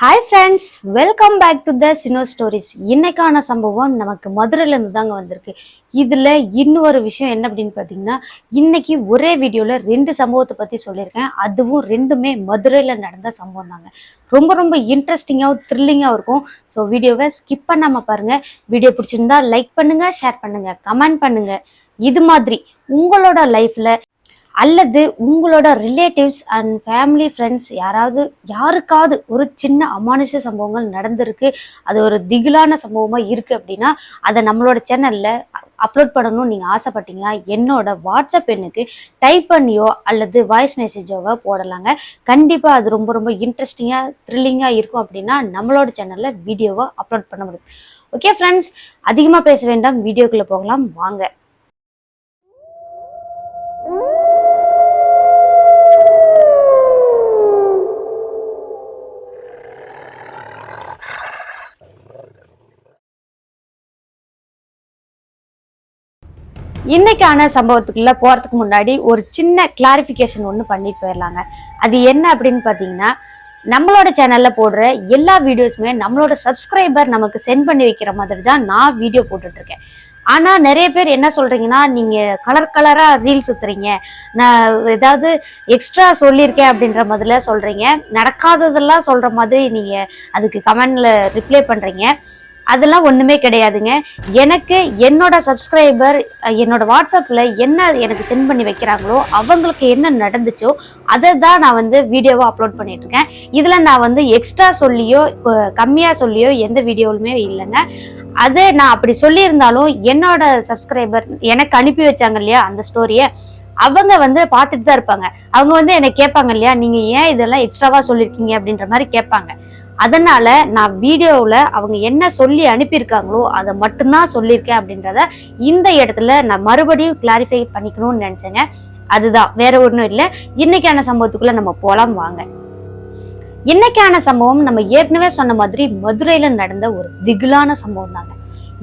Hi friends welcome back to the Cino stories இன்னைக்கான சம்பவம் நமக்கு மதுரையிலேருந்து தாங்க வந்திருக்கு. இதில் இன்னொரு விஷயம் என்ன அப்படின்னு பார்த்தீங்கன்னா இன்னைக்கு ஒரே வீடியோவில் ரெண்டு சம்பவத்தை பற்றி சொல்லியிருக்கேன். அதுவும் ரெண்டுமே மதுரையில் நடந்த சம்பவம் தாங்க. ரொம்ப ரொம்ப இன்ட்ரெஸ்டிங்காகவும் த்ரில்லிங்காகவும் இருக்கும். ஸோ வீடியோவை ஸ்கிப் பண்ணாமல் பாருங்கள் வீடியோ பிடிச்சிருந்தா லைக் பண்ணுங்கள் ஷேர் பண்ணுங்கள் கமெண்ட் பண்ணுங்கள் இது மாதிரி உங்களோட லைஃப்பில் அல்லது உங்களோட ரிலேட்டிவ்ஸ் அண்ட் ஃபேமிலி ஃப்ரெண்ட்ஸ் யாராவது யாருக்காவது ஒரு சின்ன அமானுஷ சம்பவங்கள் நடந்திருக்கு. அது ஒரு திகிலான சம்பவமாக இருக்குது அப்படின்னா அதை நம்மளோட சேனலில் அப்லோட் பண்ணணும்னு நீங்கள் ஆசைப்பட்டீங்கன்னா என்னோட வாட்ஸ்அப் எண்ணுக்கு டைப் பண்ணியோ அல்லது வாய்ஸ் மெசேஜோவோ போடலாங்க. கண்டிப்பாக அது ரொம்ப ரொம்ப இன்ட்ரெஸ்டிங்காக த்ரில்லிங்காக இருக்கும் அப்படின்னா நம்மளோட சேனலில் வீடியோவை அப்லோட் பண்ண முடியும். ஓகே ஃப்ரெண்ட்ஸ் அதிகமாக பேச வேண்டாம். வீடியோக்குள்ளே போகலாம். வாங்க. இன்னைக்கான சம்பவத்துக்குள்ள போறதுக்கு முன்னாடி ஒரு சின்ன கிளாரிஃபிகேஷன் ஒன்று பண்ணிட்டு போயிடலாங்க அது என்ன அப்படின்னு பார்த்தீங்கன்னா நம்மளோட சேனல்ல போடுற எல்லா வீடியோஸுமே நம்மளோட சப்ஸ்கிரைபர் நமக்கு சென்ட் பண்ணி வைக்கிற மாதிரி தான் நான் வீடியோ போட்டுட்டு இருக்கேன் ஆனா நிறைய பேர் என்ன சொல்றீங்கன்னா நீங்க கலர் கலரா ரீல் சுத்துறீங்க நான் ஏதாவது எக்ஸ்ட்ரா சொல்லியிருக்கேன் அப்படின்ற மாதிரிலாம் சொல்றீங்க. நடக்காததெல்லாம் சொல்ற மாதிரி நீங்க அதுக்கு கமெண்ட்ல ரிப்ளை பண்றீங்க. அதெல்லாம் ஒன்றுமே கிடையாதுங்க. எனக்கு என்னோட சப்ஸ்கிரைபர் என்னோட வாட்ஸ்அப்பில் என்ன எனக்கு சென்ட் பண்ணி வைக்கிறாங்களோ அவங்களுக்கு என்ன நடந்துச்சோ அதை தான் நான் வந்து வீடியோவை அப்லோட் பண்ணிட்டுருக்கேன். இதில் நான் வந்து எக்ஸ்ட்ரா சொல்லியோ கம்மியாக சொல்லியோ எந்த வீடியோவுமே இல்லைங்க. அது நான் அப்படி சொல்லியிருந்தாலும் என்னோட சப்ஸ்கிரைபர் எனக்கு அனுப்பி வச்சாங்க இல்லையா அந்த ஸ்டோரியை அவங்க வந்து பார்த்துட்டு தான் இருப்பாங்க. அவங்க வந்து என்னை கேட்பாங்க இல்லையா நீங்கள் ஏன் இதெல்லாம் எக்ஸ்ட்ராவாக சொல்லியிருக்கீங்க அப்படின்ற மாதிரி கேட்பாங்க. அதனால நான் வீடியோவில் அவங்க என்ன சொல்லி அனுப்பியிருக்காங்களோ அதை மட்டும்தான் சொல்லியிருக்கேன் அப்படின்றத இந்த இடத்துல நான் மறுபடியும் கிளாரிஃபை பண்ணிக்கணும்னு நினச்சேங்க. அதுதான். வேற ஒன்றும் இல்லை. இன்னைக்கான சம்பவத்துக்குள்ள நம்ம போலாம் வாங்க. இன்னைக்கான சம்பவம் நம்ம ஏற்கனவே சொன்ன மாதிரி மதுரையில நடந்த ஒரு திகிலான சம்பவம் தாங்க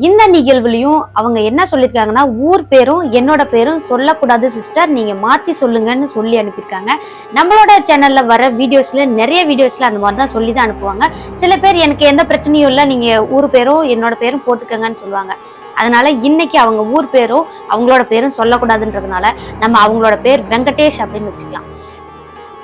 இந்த நிகழ்வுலையும் அவங்க என்ன சொல்லியிருக்காங்கன்னா ஊர் பேரும் என்னோட பேரும் சொல்லக்கூடாது சிஸ்டர் நீங்க மாத்தி சொல்லுங்கன்னு சொல்லி அனுப்பியிருக்காங்க. நம்மளோட சேனல்ல வர வீடியோஸ்ல நிறைய வீடியோஸ்ல அந்த மாதிரி தான் சொல்லி தான் அனுப்புவாங்க. சில பேர் எனக்கு எந்த பிரச்சனையும் இல்லை நீங்க ஊர் பேரும் என்னோட பேரும் போட்டுக்கங்கன்னு சொல்லுவாங்க. அதனால இன்னைக்கு அவங்க ஊர் பேரும் அவங்களோட பேரும் சொல்லக்கூடாதுன்றதுனால நம்ம அவங்களோட பேர் வெங்கடேஷ் அப்படின்னு வச்சுக்கலாம்.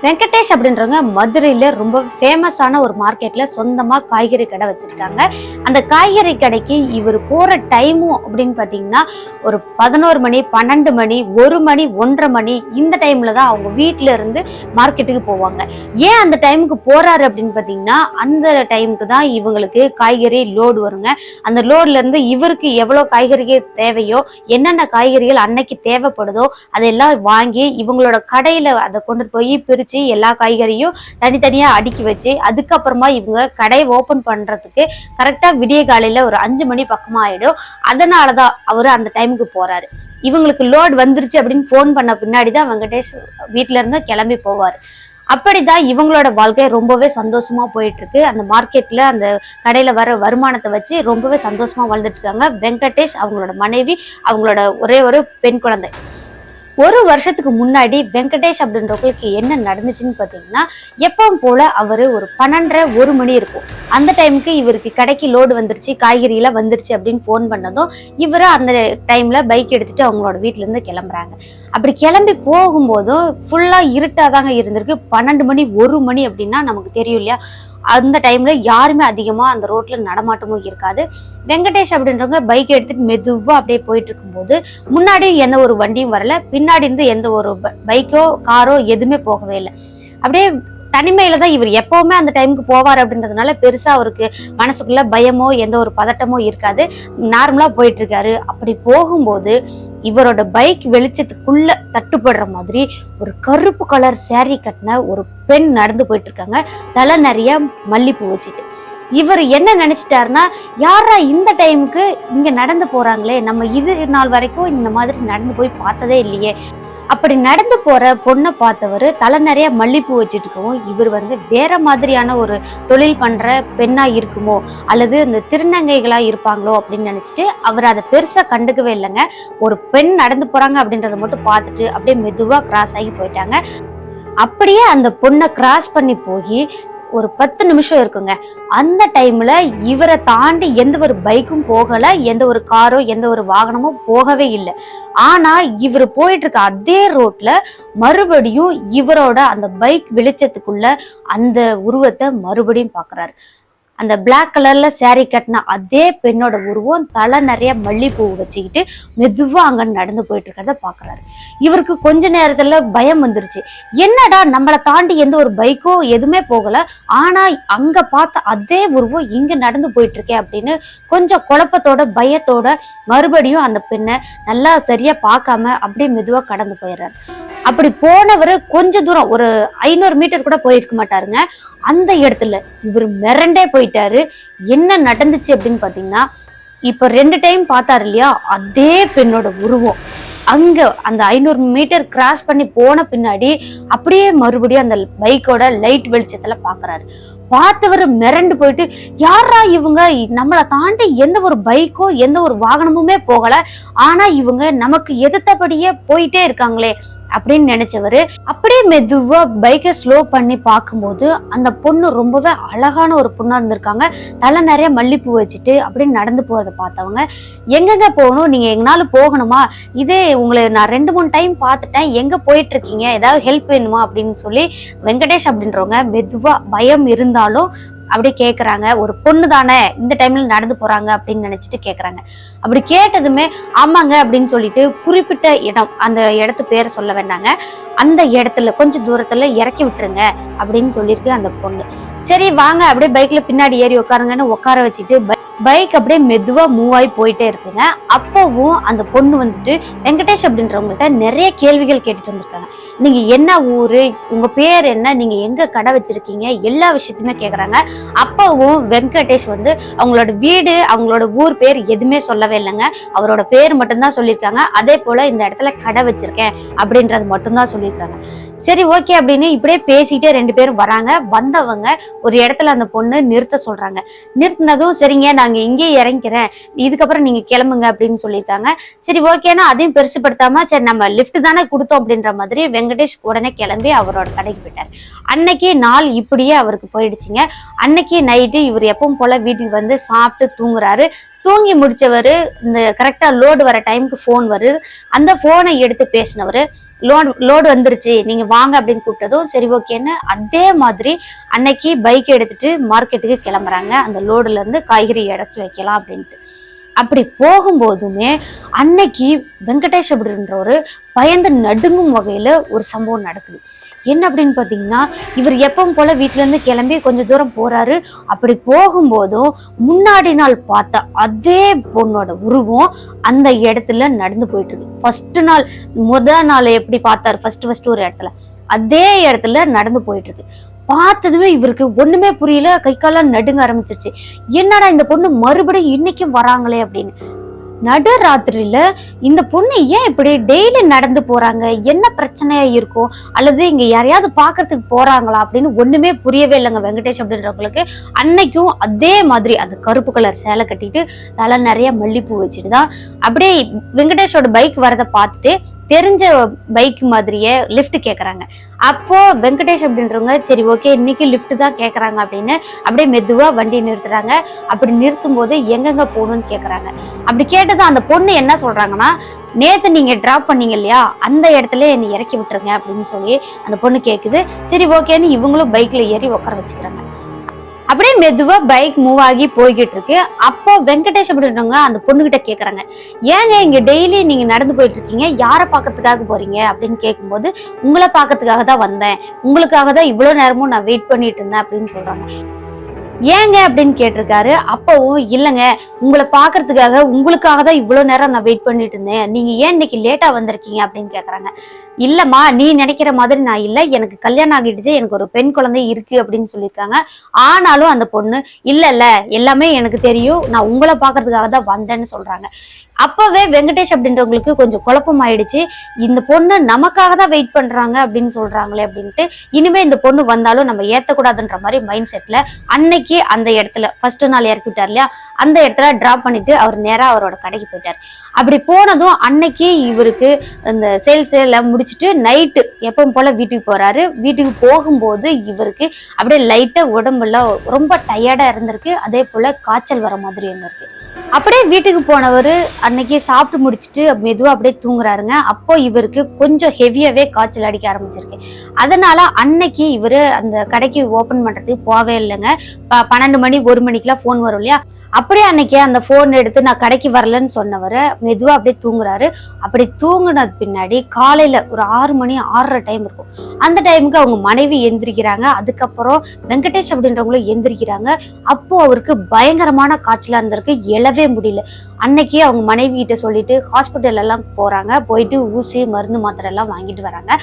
வெங்கடேஷ் அப்படின்றவங்க மதுரையில் ரொம்ப ஃபேமஸான ஒரு மார்க்கெட்டில் சொந்தமாக காய்கறி கடை வச்சுருக்காங்க. அந்த காய்கறி கடைக்கு இவர் போகிற டைமும் அப்படின்னு பார்த்தீங்கன்னா ஒரு பதினோரு மணி பன்னெண்டு மணி ஒரு மணி ஒன்றரை மணி இந்த டைமில் தான் அவங்க வீட்டில் இருந்து மார்க்கெட்டுக்கு போவாங்க. ஏன் அந்த டைமுக்கு போகிறாரு அப்படின்னு பார்த்தீங்கன்னா அந்த டைமுக்கு தான் இவங்களுக்கு காய்கறி லோடு வருங்க. அந்த லோட்லேருந்து இவருக்கு எவ்வளோ காய்கறிகள் தேவையோ என்னென்ன காய்கறிகள் அன்னைக்கு தேவைப்படுதோ அதெல்லாம் வாங்கி இவங்களோட கடையில் அதை கொண்டு போய் பிரித்து வச்சு எல்லா காய்கறியும் தனித்தனியா அடுக்கி வச்சு அதுக்கப்புறமா இவங்க கடையை ஓபன் பண்றதுக்கு கரெக்டா விடிய காலையில ஒரு அஞ்சு மணி பக்கமா ஆயிடும் அதனாலதான் அவரு அந்த டைமுக்கு போறாரு. இவங்களுக்கு லோட் வந்துருச்சு அப்படின்னு ஃபோன் பண்ண பின்னாடி தான் வெங்கடேஷ் வீட்ல இருந்து கிளம்பி போவார். அப்படிதான் இவங்களோட வாழ்க்கை ரொம்பவே சந்தோஷமா போயிட்டு இருக்கு அந்த மார்க்கெட்ல அந்த கடையில வர வருமானத்தை வச்சு ரொம்பவே சந்தோஷமா வாழ்ந்துட்டு இருக்காங்க. வெங்கடேஷ் அவங்களோட மனைவி அவங்களோட ஒரே ஒரு பெண் குழந்தை. ஒரு வருஷத்துக்கு முன்னாடி வெங்கடேஷ் அப்படின்றவங்களுக்கு என்ன நடந்துச்சுன்னு பார்த்தீங்கன்னா எப்பவும் போல அவர் ஒரு பன்னெண்டரை ஒரு மணி இருக்கும். அந்த டைமுக்கு இவருக்கு கடைக்கு லோடு வந்துருச்சு காய்கறியெல்லாம் வந்துருச்சு அப்படின்னு ஃபோன் பண்ணதும் இவர் அந்த டைமில் பைக் எடுத்துட்டு அவங்களோட வீட்டிலேருந்து கிளம்புறாங்க. அப்படி கிளம்பி போகும்போதும் ஃபுல்லாக இருட்டாக தாங்க இருந்திருக்கு. பன்னெண்டு மணி ஒரு மணி அப்படின்னா நமக்கு தெரியும் இல்லையா? அந்த டைம்ல யாருமே அதிகமா அந்த ரோட்ல நடமாட்டமும் இருக்காது. வெங்கடேஷ் அப்படின்றவங்க பைக் எடுத்துட்டு மெதுவா அப்படியே போயிட்டு இருக்கும்போது முன்னாடியும் எந்த ஒரு வண்டியும் வரல பின்னாடி இருந்து எந்த ஒரு ப- பைக்கோ காரோ எதுவுமே போகவே இல்லை. அப்படியே தனிமையில தான் இவர் எப்பவுமே அந்த டைமுக்கு போவார் அப்படின்றதுனால பெருசா அவருக்கு மனசுக்குள்ள பயமோ எந்த ஒரு பதட்டமோ இருக்காது. நார்மலா போயிட்டு இருக்காரு அப்படி போகும்போது இவரோட பைக் வெளிச்சத்துக்குள்ள தட்டுப்படுற மாதிரி ஒரு கருப்பு கலர் சேரீ கட்டின ஒரு பெண் நடந்து போயிட்டு இருக்காங்க தலை நிறைய மல்லிப்பூ வச்சுட்டு. இவர் என்ன நினைச்சிட்டாருன்னா யாரா இந்த டைமுக்கு இங்க நடந்து போறாங்களே? நம்ம இது நாள் வரைக்கும் இந்த மாதிரி நடந்து போய் பார்த்ததே இல்லையே. அப்படி நடந்து போற பொண்ணை பார்த்தவர் தலை நிறைய மல்லிப்பூ வச்சுட்டு இருக்கவும் இவர் வந்து வேற மாதிரியான ஒரு தொழில் பண்ற பெண்ணா இருக்குமோ அல்லது இந்த திருநங்கைகளா இருப்பாங்களோ அப்படின்னு நினைச்சிட்டு அவர் அதை பெருசா கண்டுக்கவே இல்லைங்க. ஒரு பெண் நடந்து போறாங்க அப்படின்றத மட்டும் பார்த்துட்டு அப்படியே மெதுவா கிராஸ் ஆகி போயிட்டாங்க. அப்படியே அந்த பொண்ணை கிராஸ் பண்ணி போய் ஒரு பத்து நிமிஷம் இருக்குங்க. அந்த டைம்ல இவரை தாண்டி எந்த ஒரு பைக்கும் போகல எந்த ஒரு காரோ எந்த ஒரு வாகனமும் போகவே இல்லை. ஆனா இவர் போயிட்டு இருக்க அதே ரோட்ல மறுபடியும் இவரோட அந்த பைக் வெளிச்சத்துக்குள்ள அந்த உருவத்தை மறுபடியும் பாக்குறாரு. அந்த பிளாக் கலர்ல சேரீ கட்டின அதே பெண்ணோட உருவம் தலை நிறைய மல்லிப்பூ வச்சுக்கிட்டு மெதுவா அங்க நடந்து போயிட்டு இருக்கிறத பாக்குறாரு. இவருக்கு கொஞ்ச நேரத்துல பயம் வந்துருச்சு. என்னடா நம்மளை தாண்டி எந்த ஒரு பைக்கோ எதுவுமே போகல. ஆனா அங்க பார்த்த அதே உருவம் இங்க நடந்து போயிட்டு இருக்கே அப்படின்னு கொஞ்சம் குழப்பத்தோட பயத்தோட மறுபடியும் அந்த பெண்ணை நல்லா சரியா பார்க்காம அப்படியே மெதுவா கடந்து போயிடுறாரு. அப்படி போனவர் கொஞ்ச தூரம் ஒரு ஐநூறு மீட்டர் கூட போயிருக்க மாட்டாருங்க. அந்த இடத்துல இவர் மிரண்டே போயிட்டாரு. என்ன நடந்துச்சு அப்படின்னு பாத்தீங்கன்னா இப்ப ரெண்டு டைம் பார்த்தாரு இல்லையா? அதே பெண்ணோட உருவம். அங்க அந்த ஐநூறு மீட்டர் கிராஸ் பண்ணி போன பின்னாடி அப்படியே மறுபடியும் அந்த பைக்கோட லைட் வெளிச்சத்துல பாக்குறாரு. பார்த்தவர் மிரண்டு போயிட்டு யாரா இவங்க? நம்மளை தாண்டி எந்த ஒரு பைக்கோ எந்த ஒரு வாகனமுமே போகல. ஆனா இவங்க நமக்கு எதிர்த்தபடியே போயிட்டே இருக்காங்களே. அப்படின்னு நினைச்சவரு அப்படியே மெதுவா பைக்கை ஸ்லோ பண்ணி பார்க்கும்போது அந்த பொண்ணு ரொம்பவே அழகான ஒரு பொண்ணா இருந்திருக்காங்க. தலை நிறைய மல்லிப்பூ வச்சுட்டு அப்படின்னு நடந்து போறத பார்த்தவங்க எங்கெங்க போகணும்? நீங்க எங்கனாலும் போகணுமா? இதே உங்களை நான் ரெண்டு மூணு டைம் பார்த்துட்டேன். எங்க போயிட்டு இருக்கீங்க ஏதாவது ஹெல்ப் வேணுமா? அப்படின்னு சொல்லி வெங்கடேஷ் அப்படின்றவங்க மெதுவா பயம் இருந்தாலும் அப்படியே கேட்குறாங்க ஒரு பொண்ணு தானே இந்த டைம்ல நடந்து போறாங்க அப்படின்னு நினைச்சிட்டு கேட்குறாங்க அப்படி கேட்டதுமே ஆமாங்க அப்படின்னு சொல்லிட்டு குறிப்பிட்ட இடம் அந்த இடத்து பேரை சொல்ல வேண்டாங்க. அந்த இடத்துல கொஞ்சம் தூரத்துல இறக்கி விட்டுருங்க அப்படின்னு சொல்லியிருக்கு அந்த பொண்ணு. சரி வாங்க. அப்படியே பைக்ல பின்னாடி ஏறி உட்காருங்கன்னு உட்கார வச்சுட்டு பைக் அப்படியே மெதுவா மூவ் ஆகி போயிட்டே இருக்குங்க. அப்பவும் அந்த பொண்ணு வந்துட்டு வெங்கடேஷ் அப்படின்றவங்கள்ட்ட நிறைய கேள்விகள் கேட்டுட்டு வந்திருக்காங்க. நீங்க என்ன ஊரு? உங்க பேர் என்ன? நீங்க எங்க கடை வச்சிருக்கீங்க? எல்லா விஷயத்தையுமே கேக்குறாங்க. அப்பவும் வெங்கடேஷ் வந்து அவங்களோட வீடு அவங்களோட ஊர் பேர் எதுவுமே சொல்லவே இல்லைங்க. அவரோட பேர் மட்டும்தான் சொல்லியிருக்காங்க. அதே போல இந்த இடத்துல கடை வச்சிருக்கேன் அப்படின்றது மட்டும்தான் சொல்லியிருக்காங்க. சரி ஓகே அப்படின்னு இப்படியே பேசிட்டே ரெண்டு பேரும் வராங்க. வந்தவங்க ஒரு இடத்துல அந்த பொண்ணு நிறுத்த சொல்றாங்க. நிறுத்தினதும் சரிங்க நாங்க இங்கேயே இறங்கிக்கிறேன் இதுக்கப்புறம் நீங்க கிளம்புங்க அப்படின்னு சொல்லிட்டாங்க. சரி ஓகேனா அதையும் பெருசுப்படுத்தாம சரி நம்ம லிஃப்ட் தானே கொடுத்தோம் அப்படின்ற மாதிரி வெங்கடேஷ் உடனே கிளம்பி அவரோட கடைக்கு போயிட்டார். அன்னைக்கு நாள் இப்படியே அவருக்கு போயிடுச்சுங்க. அன்னைக்கு நைட்டு இவர் எப்பவும் போல வீட்டுக்கு வந்து சாப்பிட்டு தூங்குறாரு. தூங்கி முடிச்சவர் இந்த கரெக்டா லோடு வர டைமுக்கு ஃபோன் வருது அந்த ஃபோனை எடுத்து பேசினவர் லோடு லோடு வந்துருச்சு நீங்க வாங்க அப்படின்னு கூப்பிட்டதும் சரி ஓகேன்னு அதே மாதிரி அன்னைக்கு பைக் எடுத்துட்டு மார்க்கெட்டுக்கு கிளம்புறாங்க. அந்த லோடுல இருந்து காய்கறி இடத்து வைக்கலாம் அப்படின்ட்டு. அப்படி போகும்போதுமே அன்னைக்கு வெங்கடேஷ் அப்படின்றவர் பயந்து நடுங்கும் வகையில ஒரு சம்பவம் நடக்குது. என்ன அப்படின்னு பார்த்தீங்கன்னா இவர் எப்பவும் போல வீட்ல இருந்து கிளம்பி கொஞ்சம் தூரம் போறாரு. அப்படி போகும்போதும் முன்னாடி நாள் பார்த்த அதே பொண்ணோட உருவம் அந்த இடத்துல நடந்து போயிட்டு இருக்கு. ஃபர்ஸ்ட் நாள் முதல் நாள் எப்படி பார்த்தாரு? ஃபர்ஸ்ட் ஃபர்ஸ்ட் ஒரு இடத்துல. அதே இடத்துல நடந்து போயிட்டு இருக்கு. பார்த்ததுமே இவருக்கு ஒண்ணுமே புரியல. கை காலம் நடுங்க ஆரம்பிச்சிருச்சு. என்னடா இந்த பொண்ணு மறுபடியும் இன்னைக்கும் வராங்களே அப்படின்னு. நடுராத்திரியில இந்த பொண்ணு ஏன் இப்படி டெய்லி நடந்து போறாங்க? என்ன பிரச்சனையா இருக்கும் அல்லது இங்க யாரையாவது பாக்குறதுக்கு போறாங்களா? அப்படின்னு ஒண்ணுமே புரியவே இல்லைங்க வெங்கடேஷ் அப்படின்றவங்களுக்கு. அன்னைக்கும் அதே மாதிரி அந்த கருப்பு கலர் சேலை கட்டிட்டு தலை நிறைய மல்லிப்பூ வச்சுட்டு தான் அப்படியே வெங்கடேஷோட பைக் வரதை பார்த்துட்டு தெரிஞ்ச பைக் மாதிரியே லிஃப்ட் கேட்குறாங்க அப்போ வெங்கடேஷ் அப்படின்றவங்க சரி ஓகே இன்னைக்கு லிஃப்ட் தான் கேட்குறாங்க அப்படின்னு அப்படியே மெதுவா வண்டி நிறுத்துறாங்க. அப்படி நிறுத்தும் போது எங்கெங்க போகணும்னு கேட்குறாங்க அப்படி கேட்டதும் அந்த பொண்ணு என்ன சொல்றாங்கன்னா நேத்து நீங்க டிராப் பண்ணீங்க இல்லையா? அந்த இடத்துல என்னை இறக்கி விட்டுருங்க அப்படின்னு சொல்லி அந்த பொண்ணு கேட்குது சரி ஓகேன்னு இவங்களும் பைக்ல ஏறி உட்கார வச்சுக்கிறாங்க. அப்படியே மெதுவா பைக் மூவ் ஆகி போய்கிட்டு இருக்கு. அப்போ வெங்கடேஷ் அப்படின்றவங்க அந்த பொண்ணுகிட்ட கேக்குறாங்க. ஏங்க இங்க டெய்லி நீங்க நடந்து போயிட்டு இருக்கீங்க? யாரை பாக்கிறதுக்காக போறீங்க? அப்படின்னு கேட்கும்போது உங்களை பாக்கிறதுக்காக தான் வந்தேன். உங்களுக்காக தான் இவ்வளவு நேரமும் நான் வெயிட் பண்ணிட்டு இருந்தேன் அப்படின்னு சொல்றாங்க. ஏங்க அப்படின்னு கேட்டிருக்காரு. அப்பவும் இல்லைங்க உங்களை பார்க்கறதுக்காக உங்களுக்காக தான் இவ்வளவு நேரம் நான் வெயிட் பண்ணிட்டு இருந்தேன். நீங்க ஏன் இன்னைக்கு லேட்டா வந்திருக்கீங்க அப்படின்னு கேக்குறாங்க. இல்லம்மா நீ நினைக்கிற மாதிரி நான் இல்லை. எனக்கு கல்யாணம் ஆகிடுச்சு. எனக்கு ஒரு பெண் குழந்தை இருக்கு அப்படின்னு சொல்லியிருக்காங்க. ஆனாலும் அந்த பொண்ணு இல்ல இல்ல எல்லாமே எனக்கு தெரியும். நான் உங்களை பார்க்கறதுக்காக தான் வந்தேன்னு சொல்றாங்க. அப்பவே வெங்கடேஷ் அப்படின்றவங்களுக்கு கொஞ்சம் குழப்பம் ஆயிடுச்சு இந்த பொண்ணு நமக்காக தான் வெயிட் பண்றாங்க அப்படின்னு சொல்றாங்களே அப்படின்ட்டு இனிமே இந்த பொண்ணு வந்தாலும் நம்ம ஏத்தக்கூடாதுன்ற மாதிரி மைண்ட் செட்ல அன்னைக்கு அந்த இடத்துல ஃபர்ஸ்ட் நாள் இறக்கி விட்டார் இல்லையா? அந்த இடத்துல டிராப் பண்ணிட்டு அவர் நேரா அவரோட கடைக்கு போயிட்டார். அப்படி போனதும் அன்னைக்கு இவருக்கு அந்த சேல்ஸ் எல்லாம் முடிச்சுட்டு நைட்டு எப்பவும் போல வீட்டுக்கு போறாரு. வீட்டுக்கு போகும்போது இவருக்கு அப்படியே லைட்டா உடம்புல ரொம்ப டயர்டா இருந்திருக்கு. அதே போல காய்ச்சல் வர மாதிரி இருந்திருக்கு. அப்படியே வீட்டுக்கு போனவர் அன்னைக்கு சாப்பிட்டு முடிச்சிட்டு மெதுவாக அப்படியே தூங்குறாருங்க. அப்போ இவருக்கு கொஞ்சம் ஹெவியாகவே காய்ச்சல் அடிக்க ஆரம்பிச்சிருக்கு. அதனால அன்னைக்கு இவரு அந்த கடைக்கு ஓப்பன் பண்ணுறதுக்கு போவே இல்லைங்க. ப- பன்னெண்டு மணி ஒரு மணிக்கெலாம் ஃபோன் வரும் இல்லையா? அப்படியே அன்னைக்கு அந்த ஃபோன் எடுத்து நான் கடைக்கு வரலன்னு சொன்னவர் மெதுவாக அப்படியே தூங்குறாரு. அப்படி தூங்குனது பின்னாடி காலையில் ஒரு ஆறு மணி ஆறரை டைம் இருக்கும். அந்த டைமுக்கு அவங்க மனைவி எந்திரிக்கிறாங்க. அதுக்கப்புறம் வெங்கடேஷ் அப்படின்றவங்களும் எந்திரிக்கிறாங்க. அப்போ அவருக்கு பயங்கரமான காய்ச்சலாக இருந்திருக்கு. எழவே முடியல. அன்னைக்கே அவங்க மனைவி கிட்ட சொல்லிட்டு ஹாஸ்பிட்டல் எல்லாம் போறாங்க. போயிட்டு ஊசி மருந்து மாத்திரை எல்லாம் வாங்கிட்டு வராங்க.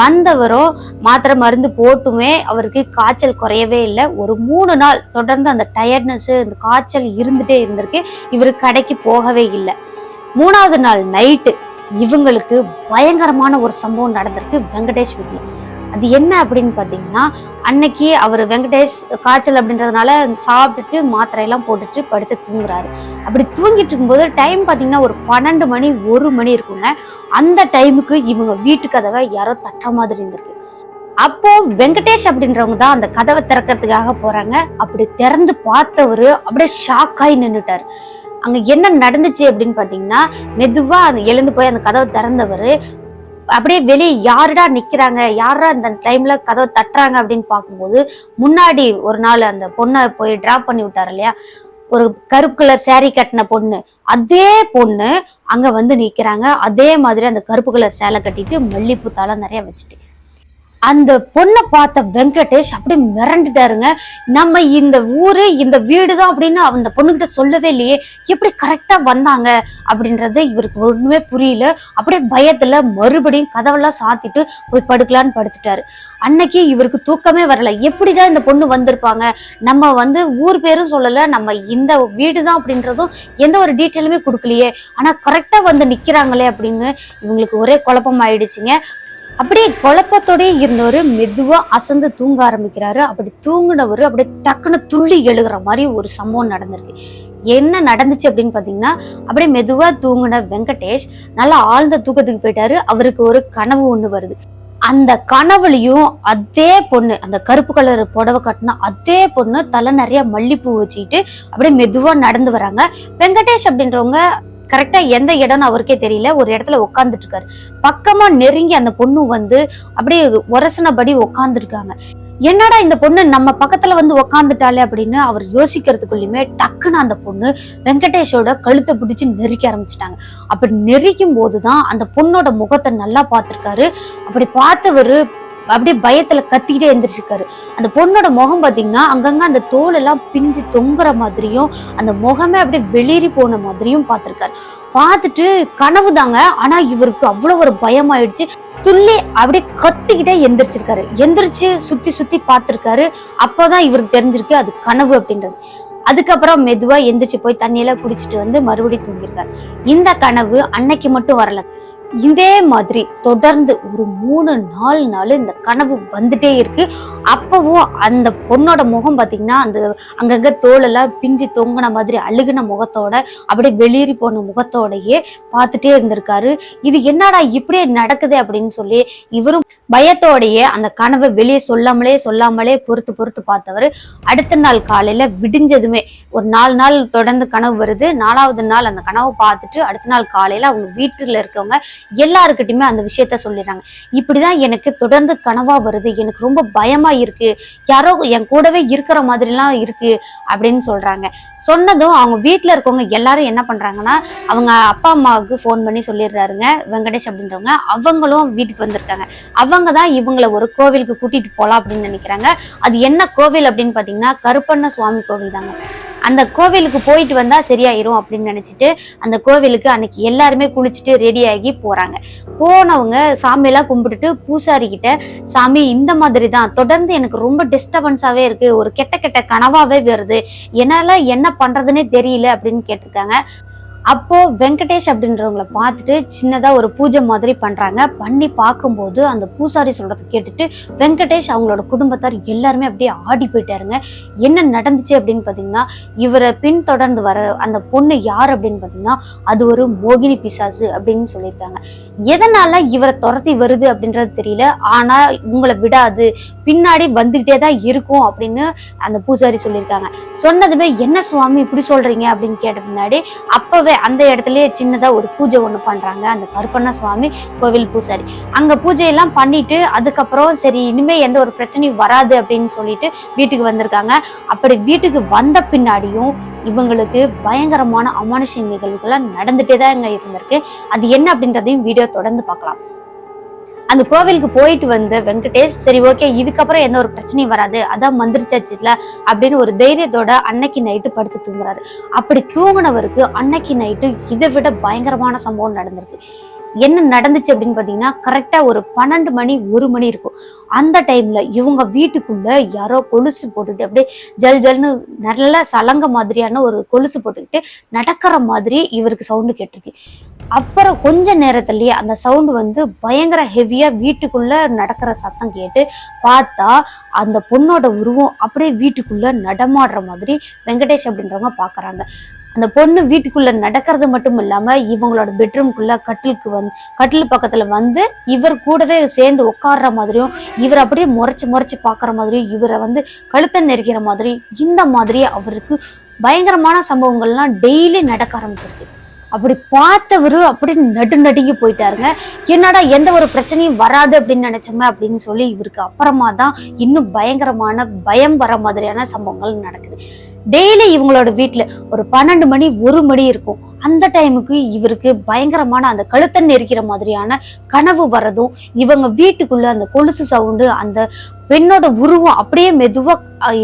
வந்தவரும் மாத்திரை மருந்து போட்டுமே அவருக்கு காய்ச்சல் குறையவே இல்லை. ஒரு மூணு நாள் தொடர்ந்து அந்த டயர்ட்னஸ் இந்த காய்ச்சல் இருந்துட்டே இருந்திருக்கு. இவர் கடைக்கு போகவே இல்லை. மூணாவது நாள் நைட்டு இவங்களுக்கு பயங்கரமான ஒரு சம்பவம் நடந்திருக்கு. வெங்கடேஷ் அது என்ன அப்படின்னு பார்த்தீங்கன்னா அன்னைக்கு அவர் வெங்கடேஷ் காய்ச்சல் அப்படின்றதுனால சாப்பிட்டுட்டு மாத்திரை எல்லாம் போட்டுட்டு படுத்து தூங்குறாரு. அப்படி தூங்கிட்டு இருக்கும்போது டைம் பார்த்தீங்கன்னா ஒரு பன்னெண்டு மணி ஒரு மணி இருக்குங்க அந்த டைமுக்கு இவங்க வீட்டு கதவை யாரோ தட்டுற மாதிரி இருந்திருக்கு. அப்போ வெங்கடேஷ் அப்படின்றவங்க தான் அந்த கதவை திறக்கிறதுக்காக போறாங்க. அப்படி திறந்து பார்த்தவரு அப்படியே ஷாக் ஆகி நின்னுட்டாரு. அங்க என்ன நடந்துச்சு அப்படின்னு பாத்தீங்கன்னா மெதுவா அந்த எழுந்து போய் அந்த கதவை திறந்தவர் அப்படியே வெளியே யாருடா நிக்கிறாங்க? யாரா இந்த டைம்ல கதவை தட்டுறாங்க அப்படின்னு பார்க்கும்போது முன்னாடி ஒரு நாள் அந்த பொண்ணை போய் டிராப் பண்ணி விட்டாரு இல்லையா? ஒரு கருப்பு கலர் சேரீ கட்டின பொண்ணு. அதே பொண்ணு அங்க வந்து நிக்கிறாங்க. அதே மாதிரி அந்த கருப்பு கலர் சேலை கட்டிட்டு மல்லிப்பூத்தாலாம் நிறைய வச்சுட்டு. அந்த பொண்ணை பார்த்த வெங்கடேஷ் அப்படியே மிரண்டுட்டாருங்க. நம்ம இந்த ஊரு இந்த வீடு தான் அப்படின்னு அந்த பொண்ணுகிட்ட சொல்லவே இல்லையே. எப்படி கரெக்டா வந்தாங்க அப்படின்றது இவருக்கு ஒண்ணுமே புரியல. அப்படியே பயத்துல மறுபடியும் கதவெல்லாம் சாத்திட்டு போய் படுக்கலான்னு படுத்துட்டாரு. அன்னைக்கு இவருக்கு தூக்கமே வரல. எப்படிதான் இந்த பொண்ணு வந்திருப்பாங்க? நம்ம வந்து ஊர் பேரும் சொல்லல. நம்ம இந்த வீடு தான் அப்படின்றதும் எந்த ஒரு டீட்டெயிலுமே கொடுக்கலையே. ஆனா கரெக்டா வந்து நிக்கிறாங்களே அப்படின்னு இவங்களுக்கு ஒரே குழப்பம் ஆயிடுச்சுங்க அப்படியே குழப்பத்தோடயே இருந்தவர் மெதுவா அசந்து தூங்க ஆரம்பிக்கிறாரு. அப்படி தூங்கினவர் அப்படியே டக்குன்னு துள்ளி எழுகிற மாதிரி ஒரு சம்பவம் நடந்திருக்கு. என்ன நடந்துச்சு அப்படின்னு பார்த்தீங்கன்னா அப்படியே மெதுவா தூங்கின வெங்கடேஷ் நல்லா ஆழ்ந்த தூக்கத்துக்கு போயிட்டாரு. அவருக்கு ஒரு கனவு ஒண்ணு வருது. அந்த கனவுலையும் அதே பொண்ணு அந்த கருப்பு கலர் புடவை கட்டின அதே பொண்ணு தலை நிறைய மல்லிப்பூ வச்சுக்கிட்டு அப்படியே மெதுவாக நடந்து வராங்க. வெங்கடேஷ் அப்படின்றவங்க கரெக்டா எந்த இடம்னு அவருக்கே தெரியல. ஒரு இடத்துல உட்காந்துட்டு இருக்காரு பக்கமா நெருங்கி அந்த பொண்ணு வந்து அப்படியே உரசனபடி உட்காந்துருக்காங்க என்னடா இந்த பொண்ணு நம்ம பக்கத்துல வந்து உக்காந்துட்டாலே அப்படின்னு அவர் யோசிக்கிறதுக்குள்ளயுமே டக்குன்னு அந்த பொண்ணு வெங்கடேஷோட கழுத்தை பிடிச்சு நெரிக்க ஆரம்பிச்சிட்டாங்க. அப்படி நெரிக்கும் போதுதான் அந்த பொண்ணோட முகத்தை நல்லா பார்த்துருக்காரு. அப்படி பார்த்தவரு அப்படியே பயத்துல கத்திக்கிட்டே எந்திரிச்சிருக்காரு அந்த பொண்ணோட முகம் பாத்தீங்கன்னா அங்கங்க அந்த தோல் எல்லாம் பிஞ்சு தொங்குற மாதிரியும் அந்த முகமே அப்படியே வெளியேறி போன மாதிரியும் பார்த்திருக்காரு பார்த்துட்டு கனவு தாங்க. ஆனா இவருக்கு அவ்வளவு ஒரு பயம் ஆயிடுச்சு துள்ளி அப்படியே கத்திக்கிட்டே எந்திரிச்சிருக்காரு. எந்திரிச்சு சுத்தி சுத்தி பார்த்திருக்காரு அப்போதான் இவருக்கு தெரிஞ்சிருக்கு அது கனவு அப்படின்றது. அதுக்கப்புறம் மெதுவா எந்திரிச்சு போய் தண்ணியெல்லாம் குடிச்சிட்டு வந்து மறுபடியும் தூங்கியிருக்காரு. இந்த கனவு அன்னைக்கு மட்டும் வரல. இதே மாதிரி தொடர்ந்து ஒரு மூணு நாலு நாள் இந்த கனவு வந்துட்டே இருக்கு. அப்பவும் அந்த பொண்ணோட முகம் பாத்தீங்கன்னா அந்த அங்கங்க தோலெல்லாம் பிஞ்சு தொங்குன மாதிரி அழுகுன முகத்தோட அப்படியே வெளியேறி போன முகத்தோடயே பார்த்துட்டே இருந்திருக்காரு. இது என்னடா இப்படியே நடக்குது அப்படின்னு சொல்லி இவரும் பயத்தோடையே அந்த கனவை வெளியே சொல்லாமலே சொல்லாமலே பொறுத்து பொறுத்து பார்த்தவர். அடுத்த நாள் காலையில விடிஞ்சதுமே ஒரு நாலு நாள் தொடர்ந்து கனவு வருது. நாலாவது நாள் அந்த கனவை பார்த்துட்டு அடுத்த நாள் காலையில அவங்க வீட்டுல இருக்கவங்க எல்லாருக்கிட்டையுமே அந்த விஷயத்த சொல்லிடுறாங்க. இப்படிதான் எனக்கு தொடர்ந்து கனவா வருது. எனக்கு ரொம்ப பயமா இருக்கு. யாரோ என் கூடவே இருக்கிற மாதிரிலாம் இருக்கு அப்படின்னு சொல்றாங்க. சொன்னதும் அவங்க வீட்டுல இருக்கவங்க எல்லாரும் என்ன பண்றாங்கன்னா அவங்க அப்பா அம்மாவுக்கு ஃபோன் பண்ணி சொல்லிடுறாருங்க வெங்கடேஷ் அப்படின்றவங்க. அவங்களும் வீட்டுக்கு வந்திருக்காங்க. அவங்க தான் இவங்களை ஒரு கோவிலுக்கு கூட்டிட்டு போகலாம் அப்படின்னு நினைக்கிறாங்க. அது என்ன கோவில் அப்படின்னு பார்த்தீங்கன்னா கருப்பண்ண சுவாமி கோவில் தாங்க. அந்த கோவிலுக்கு போயிட்டு வந்தா சரியாயிரும் அப்படின்னு நினைச்சிட்டு அந்த கோவிலுக்கு அன்னைக்கு எல்லாருமே குளிச்சுட்டு ரெடி ஆகி போறாங்க. போனவங்க சாமியெல்லாம் கும்பிட்டுட்டு பூசாரி கிட்ட சாமி இந்த மாதிரி தான் தொடர்ந்து எனக்கு ரொம்ப டிஸ்டர்பன்ஸாவே இருக்கு. ஒரு கெட்ட கெட்ட கனவாவே வருது. என்னால என்ன பண்றதுன்னே தெரியல அப்படின்னு கேட்டிருக்காங்க. அப்போ வெங்கடேஷ் அப்படின்றவங்கள பார்த்துட்டு சின்னதா ஒரு பூஜை மாதிரி பண்றாங்க. பண்ணி பார்க்கும்போது அந்த பூசாரி சொல்றதை கேட்டுட்டு வெங்கடேஷ் அவங்களோட குடும்பத்தார் எல்லாருமே அப்படியே ஆடி போயிட்டாருங்க. என்ன நடந்துச்சு அப்படின்னு பார்த்தீங்கன்னா இவரை பின்தொடர்ந்து வர அந்த பொண்ணு யார் அப்படின்னு பார்த்தீங்கன்னா அது ஒரு மோகினி பிசாசு அப்படின்னு சொல்லியிருக்காங்க. எதனால இவரை துரத்தி வருது அப்படின்றது தெரியல. ஆனா உங்களை விடாது பின்னாடி வந்துகிட்டே தான் இருக்கும் அப்படின்னு அந்த பூசாரி சொல்லியிருக்காங்க. சொன்னதுமே என்ன சுவாமி இப்படி சொல்றீங்க? அப்படின்னு கேட்ட பின்னாடி அப்பவே அந்த இடத்துலயே சின்னதா ஒரு பூஜை ஒண்ணு பண்றாங்க அந்த கருப்பண்ண சுவாமி கோவில் பூசாரி. அங்க பூஜையெல்லாம் பண்ணிட்டு அதுக்கப்புறம் சரி இனிமே எந்த ஒரு பிரச்சனையும் வராது அப்படின்னு சொல்லிட்டு வீட்டுக்கு வந்திருக்காங்க. அப்படி வீட்டுக்கு வந்த பின்னாடியும் இவங்களுக்கு பயங்கரமான அமானுஷ நிகழ்வுகள்லாம் நடந்துட்டே தான் இங்க இருந்திருக்கு. அது என்ன அப்படின்றதையும் வீடியோ தொடர்ந்து பார்க்கலாம். அந்த கோவிலுக்கு போயிட்டு வந்து வெங்கடேஷ் சரி ஓகே இதுக்கப்புறம் எந்த ஒரு பிரச்சனையும் வராது. அதான் மந்திரிச்சாச்சுல அப்படின்னு ஒரு தைரியத்தோட அன்னைக்கு நைட்டு படுத்து தூங்குறாரு. அப்படி தூங்குனவருக்கு அன்னைக்கு நைட்டு இதை விட பயங்கரமான சம்பவம் நடந்திருக்கு. என்ன நடந்துச்சு அப்படின்னு பார்த்தீங்கன்னா கரெக்டாக ஒரு பன்னெண்டு மணி ஒரு மணி இருக்கும். அந்த டைம்ல இவங்க வீட்டுக்குள்ள யாரோ கொலுசு போட்டுட்டு அப்படியே ஜல் ஜல்னு நல்ல சலங்க மாதிரியான ஒரு கொலுசு போட்டுக்கிட்டு நடக்கிற மாதிரி இவருக்கு சவுண்டு கேட்டிருக்கு. அப்புறம் கொஞ்ச நேரத்துலயே அந்த சவுண்டு வந்து பயங்கர ஹெவியா வீட்டுக்குள்ள நடக்கிற சத்தம் கேட்டு பார்த்தா அந்த பொண்ணோட உருவம் அப்படியே வீட்டுக்குள்ள நடமாடுற மாதிரி வெங்கடேஷ் அப்படின்றவங்க பாக்குறாங்க. அந்த பொண்ணு வீட்டுக்குள்ள நடக்கிறது மட்டும் இல்லாம இவங்களோட பெட்ரூம்குள்ள கட்டிலுக்கு வந்து கட்டில் பக்கத்துல வந்து இவர் கூடவே சேர்ந்து உட்கார்ற மாதிரியும் இவர் அப்படியே முறைச்சு முறைச்சு பாக்குற மாதிரியும் இவரை வந்து கழுத்தை நெரிக்கிற மாதிரி இந்த மாதிரி அவருக்கு பயங்கரமான சம்பவங்கள்லாம் டெய்லி நடக்க ஆரம்பிச்சிருக்கு. அப்படி பார்த்தவரு அப்படி நடு நடுங்கி போயிட்டாருங்க. என்னடா எந்த ஒரு பிரச்சனையும் வராது அப்படின்னு நினைச்சோமே அப்படின்னு சொல்லி இவருக்கு அப்புறமா தான் இன்னும் பயங்கரமான பயம் வர மாதிரியான சம்பவங்கள் நடக்குது. டெய்லி இவங்களோட வீட்டுல ஒரு பன்னெண்டு மணி ஒரு மணி இருக்கும். அந்த டைமுக்கு இவருக்கு பயங்கரமான அந்த கழுத்தன் நெரிக்கிற மாதிரியான கனவு வர்றதும் இவங்க வீட்டுக்குள்ள அந்த கொலுசு சவுண்டு அந்த பெண்ணோட உருவம் அப்படியே மெதுவா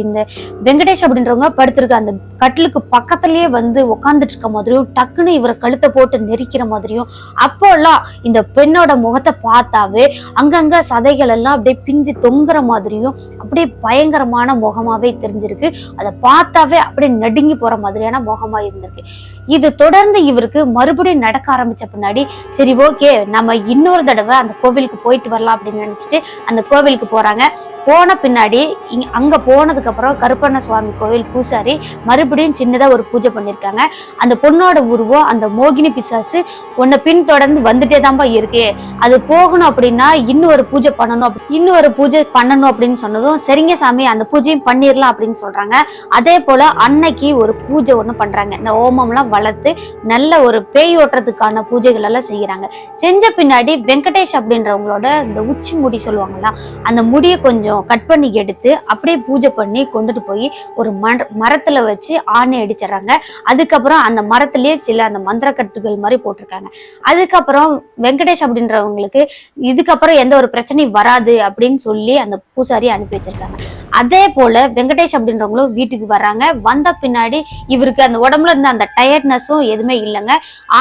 இந்த வெங்கடேஷ் அப்படின்றவங்க படுத்திருக்க அந்த கட்டிலுக்கு பக்கத்துலயே வந்து உட்காந்துட்டு இருக்க மாதிரியும் டக்குன்னு இவரை கழுத்தை போட்டு நெரிக்கிற மாதிரியும் அப்போல்லாம் இந்த பெண்ணோட முகத்தை பார்த்தாவே அங்கங்க சதைகள் எல்லாம் அப்படியே பிஞ்சு தொங்குற மாதிரியும் அப்படியே பயங்கரமான முகமாவே தெரிஞ்சிருக்கு. அதை பார்த்தாவே அப்படியே நடுங்கி போற மாதிரியான முகமா இருந்திருக்கு. இது தொடர்ந்து இவருக்கு மறுபடியும் நடக்க ஆரம்பிச்ச பின்னாடி சரி ஓகே நம்ம இன்னொரு தடவை அந்த கோவிலுக்கு போயிட்டு வரலாம் அப்படின்னு நினைச்சிட்டு அந்த கோவிலுக்கு போறாங்க. போன பின்னாடி இங்க அங்க போனதுக்கு அப்புறம் கருப்பண்ண சுவாமி கோவில் பூசாரி மறுபடியும் சின்னதா ஒரு பூஜை பண்ணிருக்காங்க. அந்த பொண்ணோட உருவம் அந்த மோகினி பிசாசு உன்னை பின்தொடர்ந்து வந்துட்டே தான்ப்பா இருக்கு. அது போகணும் அப்படின்னா இன்னொரு பூஜை பண்ணணும் அப்படி- பூஜை பண்ணணும் அப்படின்னு சொன்னதும் சரிங்க சாமி அந்த பூஜையும் பண்ணிடலாம் அப்படின்னு சொல்றாங்க. அதே போல அன்னைக்கு ஒரு பூஜை ஒண்ணு பண்றாங்க. இந்த ஓமம்லாம் வளர்த்து நல்ல ஒரு பேய் ஓட்டுறதுக்கான பூஜைகள் எல்லாம் செய்யறாங்க செஞ்ச பின்னாடி வெங்கடேஷ் அப்படின்றவங்களோட இந்த உச்சி முடி சொல்லுவாங்களா அந்த முடியை கொஞ்சம் கட் பண்ணி எடுத்து அப்படியே பூஜை பண்ணி கொண்டுட்டு போய் ஒரு மர மரத்துல வச்சு ஆணை அடிச்சிடறாங்க. அதுக்கப்புறம் அந்த மரத்திலேயே சில அந்த மந்திரக்கட்டுகள் மாதிரி போட்டிருக்காங்க. அதுக்கப்புறம் வெங்கடேஷ் அப்படின்றவங்களுக்கு இதுக்கப்புறம் எந்த ஒரு பிரச்சனையும் வராது அப்படின்னு சொல்லி அந்த பூசாரி அனுப்பி வச்சிருக்காங்க. அதே போல வெங்கடேஷ் அப்படின்றவங்களும் வீட்டுக்கு வர்றாங்க. வந்த பின்னாடி இவருக்கு அந்த உடம்புல இருந்த அந்த டயர்ட்னஸும் எதுவுமே இல்லைங்க.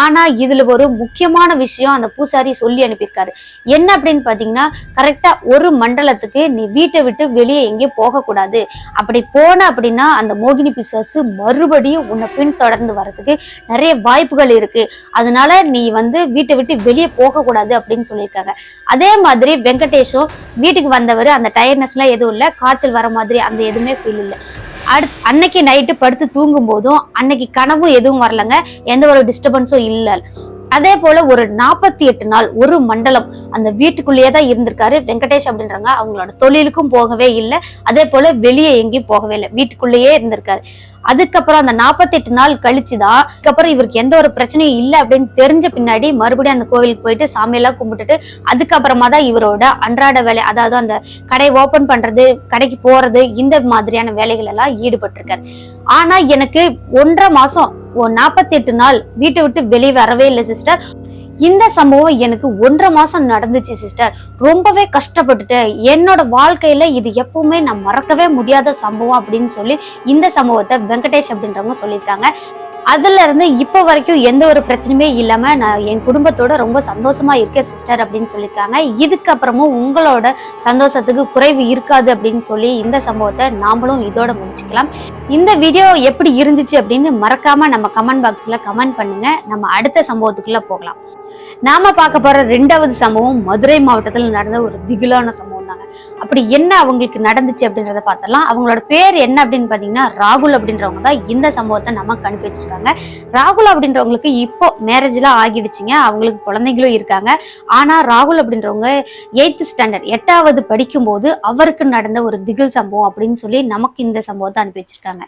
ஆனா இதுல ஒரு முக்கியமான விஷயம் அந்த பூசாரி சொல்லி அனுப்பியிருக்காரு. என்ன அப்படின்னு பாத்தீங்கன்னா கரெக்டா ஒரு மண்டலத்துக்கு நீ வீட்டை விட்டு வெளியே எங்கேயும் போகக்கூடாது. அப்படி போன அப்படின்னா அந்த மோகினி பிசாசு மறுபடியும் உன்னை பின்தொடர்ந்து வர்றதுக்கு நிறைய வாய்ப்புகள் இருக்கு. அதனால நீ வந்து வீட்டை விட்டு வெளியே போகக்கூடாது அப்படின்னு சொல்லியிருக்காங்க. அதே மாதிரி வெங்கடேஷும் வீட்டுக்கு வந்தவர் அந்த டயர்னஸ்லாம் எதுவும் இல்லை. காய்ச்சல் வர மாதிரி அந்த எதுவுமே ஃபீல் இல்லை. அடுத் அன்னைக்கு நைட்டு படுத்து தூங்கும் போதும் அன்னைக்கு கனவும் எதுவும் வரலங்க. எந்த ஒரு டிஸ்டர்பன்ஸும் இல்லை. அதே போல ஒரு நாற்பத்தி எட்டு நாள் ஒரு மண்டலம் அந்த வீட்டுக்குள்ளேயே தான் இருந்திருக்காரு வெங்கடேஷ் அப்படின்றாங்க அவங்களோட தொழிலுக்கும் போகவே இல்லை. அதே போல வெளியே எங்கேயும் போகவே இல்லை. வீட்டுக்குள்ளேயே இருந்திருக்காரு. அதுக்கப்புறம் அந்த 48 நாள் கழிச்சுதான் அதுக்கப்புறம் இவருக்கு எந்த ஒரு பிரச்சனையும் இல்லை அப்படின்னு தெரிஞ்ச பின்னாடி மறுபடியும் அந்த கோவிலுக்கு போயிட்டு சாமியெல்லாம் கும்பிட்டுட்டு அதுக்கப்புறமா தான் இவரோட அன்றாட வேலை அதாவது அந்த கடை ஓபன் பண்றது கடைக்கு போறது இந்த மாதிரியான வேலைகள் எல்லாம் ஈடுபட்டிருக்காரு. ஆனா எனக்கு ஒன்றரை மாசம் நாற்பத்தி எட்டு நாள் வீட்டை விட்டு வெளியே வரவே இல்லை சிஸ்டர் இந்த சம்பவம் எனக்கு ஒன்றரை மாசம் நடந்துச்சு சிஸ்டர் ரொம்பவே கஷ்டப்பட்டுட்டேன் என்னோட வாழ்க்கையில இது எப்பவுமே நான் மறக்கவே முடியாத சம்பவம் அப்படின்னு சொல்லி இந்த சம்பவத்தை வெங்கடேஷ் அப்படின்றவங்க சொல்லியிருக்காங்க. அதுல இருந்து இப்போ வரைக்கும் எந்த ஒரு பிரச்சனையுமே இல்லாம நான் என் குடும்பத்தோட ரொம்ப சந்தோஷமா இருக்கேன் சிஸ்டர் அப்படின்னு சொல்லியிருக்காங்க. இதுக்கப்புறமும் உங்களோட சந்தோஷத்துக்கு குறைவு இருக்காது அப்படின்னு சொல்லி இந்த சம்பவத்தை நாமளும் இதோட முடிச்சுக்கலாம். இந்த வீடியோ எப்படி இருந்துச்சு அப்படின்னு மறக்காம நம்ம கமெண்ட் பாக்ஸ்ல கமெண்ட் பண்ணுங்க. நம்ம அடுத்த சம்பவத்துக்குள்ள போகலாம். நாம பார்க்க போற ரெண்டாவது சம்பவம் மதுரை மாவட்டத்தில் நடந்த ஒரு திகிலான சம்பவம் தாங்க. அப்படி என்ன அவங்களுக்கு நடந்துச்சு அப்படின்றத பார்த்தலாம் அவங்களோட பேர் என்ன அப்படின்னு பாத்தீங்கன்னா ராகுல் அப்படின்றவங்க தான் இந்த சம்பவத்தை நமக்கு அனுப்பி வச்சிருக்காங்க. ராகுல் அப்படின்றவங்களுக்கு இப்போ மேரேஜ்லாம் ஆகிடுச்சுங்க. அவங்களுக்கு குழந்தைங்களும் இருக்காங்க. ஆனா ராகுல் அப்படின்றவங்க எயித்து ஸ்டாண்டர்ட் எட்டாவது படிக்கும்போது அவருக்கு நடந்த ஒரு திகில் சம்பவம் அப்படின்னு சொல்லி நமக்கு இந்த சம்பவத்தை அனுப்பி வச்சிருக்காங்க.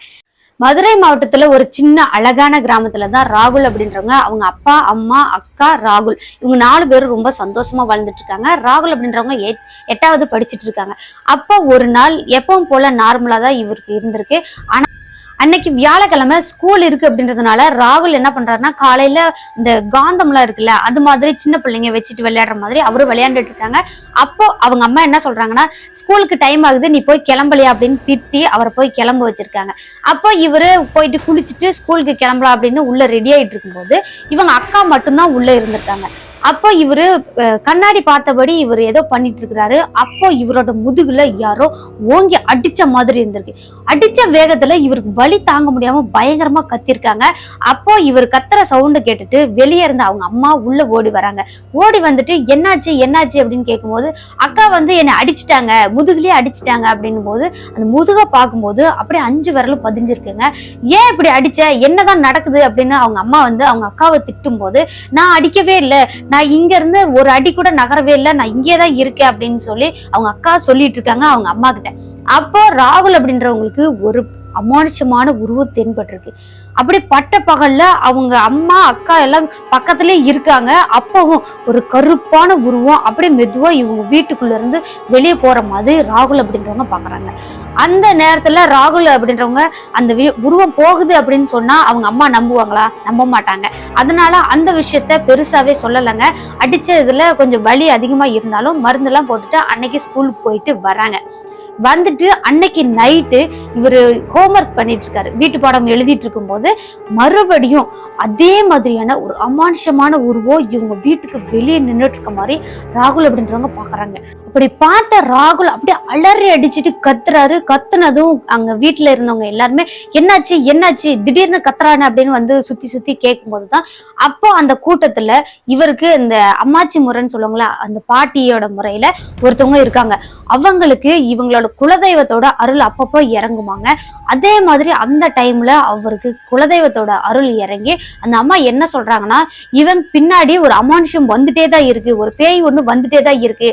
மதுரை மாவட்டத்துல ஒரு சின்ன அழகான கிராமத்துல தான் ராகுல் அப்படின்றவங்க அவங்க அப்பா அம்மா அக்கா ராகுல் இவங்க நாலு பேரும் ரொம்ப சந்தோஷமா வாழ்ந்துட்டு இருக்காங்க. ராகுல் அப்படின்றவங்க எட்- எட்டாவது படிச்சிட்டு இருக்காங்க. அப்போ ஒரு நாள் எப்பவும் போல நார்மலா தான் இவருக்கு இருந்திருக்கு. ஆனா அன்னைக்கு வியாழக்கிழமை ஸ்கூல் இருக்கு அப்படின்றதுனால ராகுல் என்ன பண்றாருன்னா காலையில இந்த காந்தம்லாம் இருக்குல்ல அது மாதிரி சின்ன பிள்ளைங்க வச்சுட்டு விளையாடுற மாதிரி அவரும் விளையாண்டுட்டு இருக்காங்க. அப்போ அவங்க அம்மா என்ன சொல்றாங்கன்னா ஸ்கூலுக்கு டைம் ஆகுது நீ போய் கிளம்பலையா? அப்படின்னு திட்டி அவரை போய் கிளம்ப வச்சிருக்காங்க. அப்போ இவரு போயிட்டு குளிச்சுட்டு ஸ்கூலுக்கு கிளம்பலாம் அப்படின்னு உள்ள ரெடி ஆயிட்டு இருக்கும்போது இவங்க அக்கா மட்டும்தான் உள்ள இருந்திருக்காங்க. அப்போ இவரு கண்ணாடி பார்த்தபடி இவர் ஏதோ பண்ணிட்டு இருக்கிறாரு அப்போ இவரோட முதுகுல யாரோ ஓங்கி அடிச்ச மாதிரி இருந்திருக்கு. அடிச்ச வேகத்துல இவருக்கு வலி தாங்க முடியாம பயங்கரமா கத்திருக்காங்க. அப்போ இவர் கத்துற சவுண்டு கேட்டுட்டு வெளியே இருந்த அவங்க அம்மா உள்ள ஓடி வராங்க. ஓடி வந்துட்டு என்னாச்சு என்னாச்சு? அப்படின்னு கேட்கும்போது அக்கா வந்து என்னை அடிச்சிட்டாங்க முதுகுலயே அடிச்சிட்டாங்க. அப்படின்னும் போது அந்த முதுக பார்க்கும்போது அப்படியே அஞ்சு விரலும் பதிஞ்சிருக்குங்க. ஏன் இப்படி அடிச்ச? என்னதான் நடக்குது? அப்படின்னு அவங்க அம்மா வந்து அவங்க அக்காவை திட்டும் போது நான் அடிக்கவே இல்லை. நான் இங்க இருந்து ஒரு அடி கூட நகரவே இல்லை நான் இங்கே தான் இருக்கேன் அப்படின்னு சொல்லி அவங்க அக்கா சொல்லிட்டு இருக்காங்க அவங்க அம்மா கிட்ட. அப்போ ராகுல் அப்படின்றவங்களுக்கு ஒரு அமானுஷமான உருவம் தென்பட்டிருக்கு. அப்படி பட்ட பகல்ல அவங்க அம்மா அக்கா எல்லாம் பக்கத்துலயே இருக்காங்க. அப்பவும் ஒரு கருப்பான உருவம் அப்படியே மெதுவா இவங்க வீட்டுக்குள்ள இருந்து வெளியே போற மாதிரி ராகுல் அப்படின்றவங்க பாக்குறாங்க. அந்த நேரத்துல ராகுல் அப்படின்றவங்க அந்த வி- உருவம் போகுது அப்படின்னு சொன்னா அவங்க அம்மா நம்புவாங்களா? நம்ப மாட்டாங்க. அதனால அந்த விஷயத்த பெருசாவே சொல்லலைங்க. அடிச்ச இதுல கொஞ்சம் வலி அதிகமா இருந்தாலும் மருந்தெல்லாம் போட்டுட்டு அன்னைக்கு ஸ்கூலுக்கு போயிட்டு வராங்க. வந்துட்டு அன்னைக்கு நைட்டு இவர் ஹோம்ஒர்க் பண்ணிட்டு இருக்காரு வீட்டு பாடம் எழுதிட்டு இருக்கும்போது மறுபடியும் அதே மாதிரியான ஒரு அமானுஷமான உருவம் இவங்க வீட்டுக்கு வெளியே நின்றுட்டு இருக்க மாதிரி ராகுல் அப்படின்றவங்க பாக்குறாங்க. அப்படி பார்த்த ராகுல் அப்படியே அலறி அடிச்சுட்டு கத்துறாரு. கத்துனதும் அங்க வீட்டுல இருந்தவங்க எல்லாருமே என்னாச்சு என்னாச்சு? திடீர்னு கத்துறானு? அப்படின்னு வந்து சுத்தி சுத்தி கேட்கும் போதுதான் அப்போ அந்த கூட்டத்துல இவருக்கு இந்த அம்மாச்சி முறைன்னு சொல்லுவாங்களா அந்த பாட்டியோட முறையில ஒருத்தவங்க இருக்காங்க. அவங்களுக்கு இவங்களோட குலதெய்வத்தோட அருள் அப்பப்போ இறங்குமாங்க. அதே மாதிரி அந்த டைம்ல அவருக்கு குலதெய்வத்தோட அருள் இறங்கி அந்த அம்மா என்ன சொல்றாங்கன்னா இவன் பின்னாடி ஒரு அமானுஷம் வந்துட்டே தான் இருக்கு ஒரு பேய் ஒண்ணு வந்துட்டே தான் இருக்கு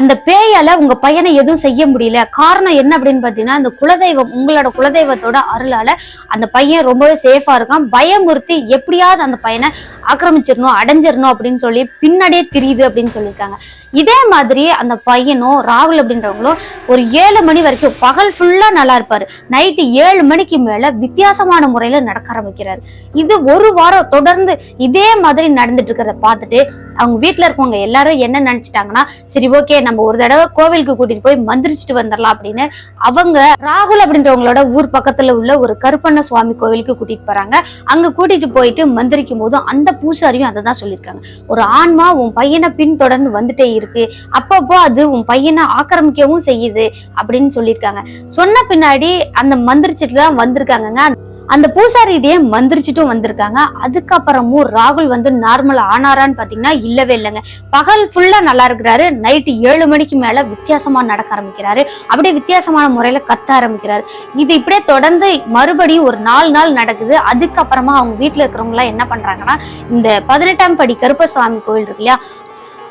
அந்த பேயால உங்க பையனை எதுவும் செய்ய முடியல. காரணம் என்ன அப்படின்னு பாத்தீங்கன்னா அந்த குலதெய்வம் உங்களோட குலதெய்வத்தோட அருளால அந்த பையன் ரொம்பவே சேஃபா இருக்கான். பயமுறுத்தி எப்படியாவது அந்த பையனை ஆக்கிரமிச்சிடணும் அடைஞ்சிடணும் அப்படின்னு சொல்லி பின்னாடியே தெரியுது அப்படின்னு சொல்லியிருக்காங்க. இதே மாதிரி அந்த பையனும் ராகுல் அப்படின்றவங்களும் ஒரு ஏழு மணி வரைக்கும் பகல் ஃபுல்லா நல்லா இருப்பாரு. நைட்டு ஏழு மணிக்கு மேல வித்தியாசமான முறையில நடக்க ஆரம்பிக்கிறாரு. இது ஒரு வாரம் தொடர்ந்து இதே மாதிரி நடந்துட்டு இருக்கிறத பார்த்துட்டு அவங்க வீட்டுல இருக்கவங்க எல்லாரும் என்ன நினைச்சிட்டாங்கன்னா சரி ஓகே நம்ம ஒரு தடவை கோவிலுக்கு கூட்டிட்டு போய் மந்திரிச்சுட்டு வந்துடலாம் அப்படின்னு அவங்க ராகுல் அப்படின்றவங்களோட ஊர் பக்கத்துல உள்ள ஒரு கருப்பண்ண சுவாமி கோவிலுக்கு கூட்டிட்டு போறாங்க. அங்க கூட்டிட்டு போயிட்டு மந்திரிக்கும் போதும் அந்த பூசாரியும் அதை தான் சொல்லியிருக்காங்க. ஒரு ஆன்மா உன் பையனை பின்தொடர்ந்து வந்துட்டே இருக்கு. அப்பப்போ அது உன் பையனை ஆக்கிரமிக்கவும் செய்யுது அப்படின்னு சொல்லியிருக்காங்க. சொன்ன பின்னாடி அந்த மந்திரிச்சிட்டு தான் வந்திருக்காங்க அந்த பூசாரியிடையே மந்திரிச்சிட்டும் வந்திருக்காங்க. அதுக்கப்புறமும் ராகுல் வந்து நார்மல் ஆனாரான்னு பாத்தீங்கன்னா இல்லவே இல்லைங்க. பகல் ஃபுல்லா நல்லா இருக்கிறாரு. நைட்டு ஏழு மணிக்கு மேல வித்தியாசமா நடக்க ஆரம்பிக்கிறாரு. அப்படியே வித்தியாசமான முறையில கத்த ஆரம்பிக்கிறாரு. இது இப்படியே தொடர்ந்து மறுபடியும் ஒரு நாலு நாள் நடக்குது. அதுக்கப்புறமா அவங்க வீட்டுல இருக்கிறவங்க எல்லாம் என்ன பண்றாங்கன்னா இந்த பதினெட்டாம் படி கருப்பசாமி கோயில் இருக்கு இல்லையா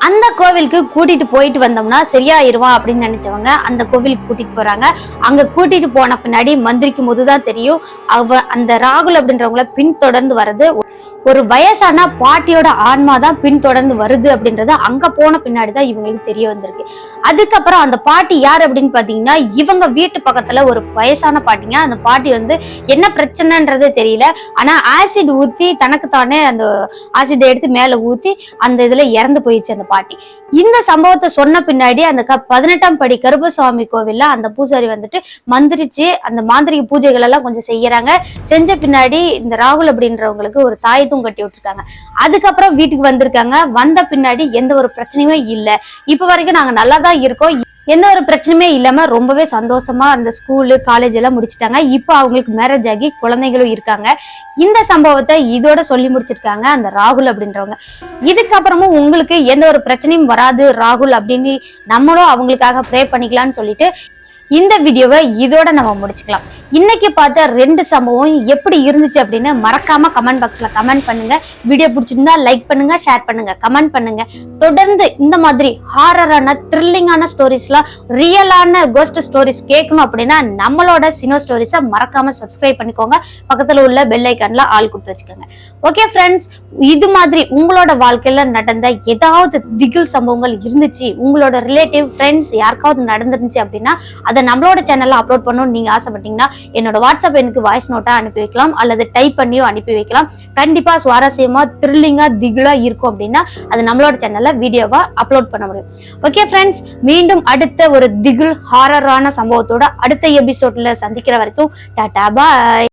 அந்த கோவிலுக்கு கூட்டிட்டு போயிட்டு வந்தோம்னா சரியாயிருவான் அப்படின்னு நினைச்சவங்க அந்த கோவிலுக்கு கூட்டிட்டு போறாங்க. அங்க கூட்டிட்டு போன பின்னாடி மந்திரிக்கும் போதுதான் தெரியும். அவ அந்த ராகுல் அப்படின்றவங்கள பின்தொடர்ந்து வர்றது. ஒரு வயசான பாட்டியோட ஆன்மா தான் பின்தொடர்ந்து வருது அப்படின்றது அங்க போன பின்னாடி தான் இவங்களுக்கு தெரிய வந்திருக்கு. அதுக்கப்புறம் அந்த பாட்டி யார் அப்படின்னு பாத்தீங்கன்னா இவங்க வீட்டு பக்கத்துல ஒரு வயசான பாட்டிங்க. அந்த பாட்டி வந்து என்ன பிரச்சனைன்றது தெரியல. ஆனா ஆசிட் ஊத்தி தனக்கு தானே அந்த ஆசிட் எடுத்து மேல ஊத்தி அந்த இதுல இறந்து போயிடுச்சு அந்த பாட்டி. இந்த சம்பவத்தை சொன்ன பின்னாடி அந்த க பதினெட்டாம் படி கருப்பசாமி கோவில்ல அந்த பூசாரி வந்துட்டு மந்திரிச்சு அந்த மாந்திரிக பூஜைகள் எல்லாம் கொஞ்சம் செய்யறாங்க. செஞ்ச பின்னாடி இந்த ராகுல் அப்படின்றவங்களுக்கு ஒரு தாயத்தும் கட்டி விட்டுருக்காங்க. அதுக்கப்புறம் வீட்டுக்கு வந்திருக்காங்க. வந்த பின்னாடி எந்த ஒரு பிரச்சனையுமே இல்லை. இப்ப வரைக்கும் நாங்க நல்லா தான் இருக்கோம். எந்த ஒரு பிரச்சனையுமே இல்லாம ரொம்பவே சந்தோஷமா அந்த ஸ்கூலு காலேஜ் எல்லாம் முடிச்சிட்டாங்க. இப்போ அவங்களுக்கு மேரேஜ் ஆகி குழந்தைகளும் இருக்காங்க. இந்த சம்பவத்தை இதோட சொல்லி முடிச்சிருக்காங்க அந்த ராகுல் அப்படின்றவங்க. இதுக்கப்புறமும் உங்களுக்கு எந்த ஒரு பிரச்சனையும் வராது ராகுல் அப்படின்னு நம்மளும் அவங்களுக்காக ப்ரே பண்ணிக்கலாம்னு சொல்லிட்டு இந்த வீடியோவை இதோட நம்ம முடிச்சுக்கலாம். இன்னைக்கு பார்த்த ரெண்டு சம்பவம் எப்படி இருந்துச்சு அப்படின்னு மறக்காம கமெண்ட் பாக்ஸ்ல கமெண்ட் பண்ணுங்க. வீடியோ பிடிச்சிருந்தா லைக் பண்ணுங்க ஷேர் பண்ணுங்க கமெண்ட் பண்ணுங்க. தொடர்ந்து இந்த மாதிரி ஹாரரான த்ரில்லிங்கான ஸ்டோரிஸ்லாம் ரியலான கோஸ்ட் ஸ்டோரிஸ் கேட்கணும் அப்படின்னா நம்மளோட சினோ ஸ்டோரிஸை மறக்காம சப்ஸ்கிரைப் பண்ணிக்கோங்க. பக்கத்துல உள்ள பெல் ஐக்கான்ல ஆள் கொடுத்து வச்சுக்கோங்க. ஓகே ஃப்ரெண்ட்ஸ் இது மாதிரி உங்களோட வாழ்க்கையில நடந்த ஏதாவது திகில் சம்பவங்கள் இருந்துச்சு? உங்களோட ரிலேட்டிவ் ஃப்ரெண்ட்ஸ் யாருக்காவது நடந்துருந்துச்சு அப்படின்னா அதை நம்மளோட சேனல்ல அப்லோட் பண்ணணும்னு நீங்க ஆசைப்பட்டீங்கன்னா என்னோட வாட்ஸ்அப் எனக்கு வாய்ஸ் நோட்டா அனுப்பி வைக்கலாம் அல்லது டைப் பண்ணியோ அனுப்பி வைக்கலாம். கண்டிப்பா சுவாரஸ்யமா த்ரில்லிங்கா திகிலா இருக்கும் அப்படின்னா அது நம்மளோட சேனல்ல வீடியோவா அப்லோட் பண்ண முடியும். ஓகே ஃப்ரெண்ட்ஸ் மீண்டும் அடுத்த ஒரு திகில் ஹாரரான சம்பவத்தோட அடுத்த எபிசோட்ல சந்திக்கிற வரைக்கும் டாடா பாய்